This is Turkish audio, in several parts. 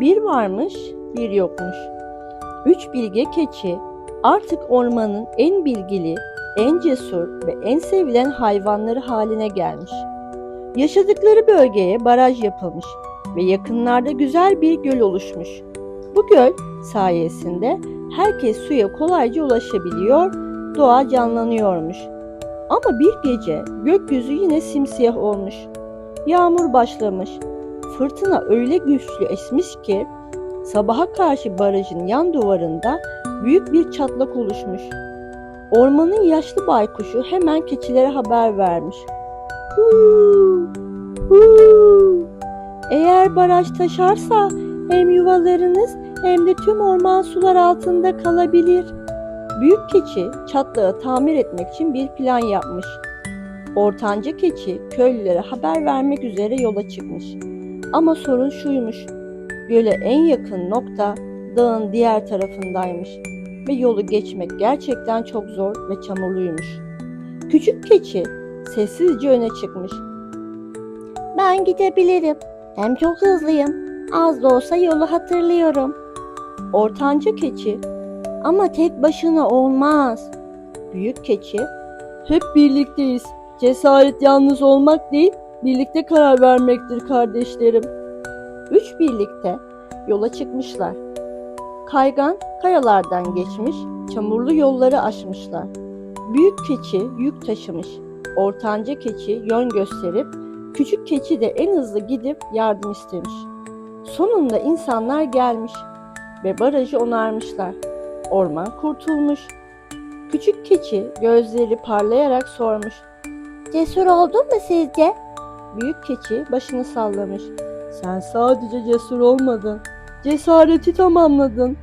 Bir varmış, bir yokmuş. Üç bilge keçi artık ormanın en bilgili, en cesur ve en sevilen hayvanları haline gelmiş. Yaşadıkları bölgeye baraj yapılmış ve yakınlarda güzel bir göl oluşmuş. Bu göl sayesinde herkes suya kolayca ulaşabiliyor, doğa canlanıyormuş. Ama bir gece gökyüzü yine simsiyah olmuş. Yağmur başlamış. Fırtına öyle güçlü esmiş ki sabaha karşı barajın yan duvarında büyük bir çatlak oluşmuş. Ormanın yaşlı baykuşu hemen keçilere haber vermiş. Huu, huu. Eğer baraj taşarsa hem yuvalarınız hem de tüm orman sular altında kalabilir. Büyük keçi çatlağı tamir etmek için bir plan yapmış. Ortanca keçi köylülere haber vermek üzere yola çıkmış. Ama sorun şuymuş. Göle en yakın nokta dağın diğer tarafındaymış ve yolu geçmek gerçekten çok zor ve çamurluymuş. Küçük keçi sessizce öne çıkmış. Ben gidebilirim. Hem çok hızlıyım. Az da olsa yolu hatırlıyorum. Ortanca keçi ama tek başına olmaz. Büyük keçi hep birlikteyiz. Cesaret yalnız olmak değil, birlikte karar vermektir kardeşlerim. Üç birlikte yola çıkmışlar. Kaygan kayalardan geçmiş, çamurlu yolları aşmışlar. Büyük keçi yük taşımış. Ortanca keçi yön gösterip, küçük keçi de en hızlı gidip yardım istemiş. Sonunda insanlar gelmiş ve barajı onarmışlar. Orman kurtulmuş. Küçük keçi gözleri parlayarak sormuş. Cesur oldun mu sizce? Büyük keçi başını sallamış. Sen sadece cesur olmadın. Cesareti tamamladın.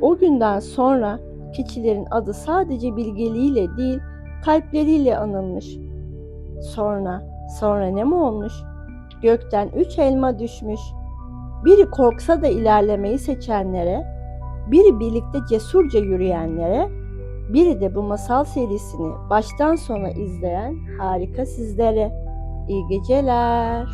O günden sonra keçilerin adı sadece bilgeliğiyle değil, kalpleriyle anılmış. Sonra, sonra ne mi olmuş? Gökten üç elma düşmüş. Biri korksa da ilerlemeyi seçenlere, biri birlikte cesurca yürüyenlere, biri de bu masal serisini baştan sona izleyen harika sizlere. İyi geceler.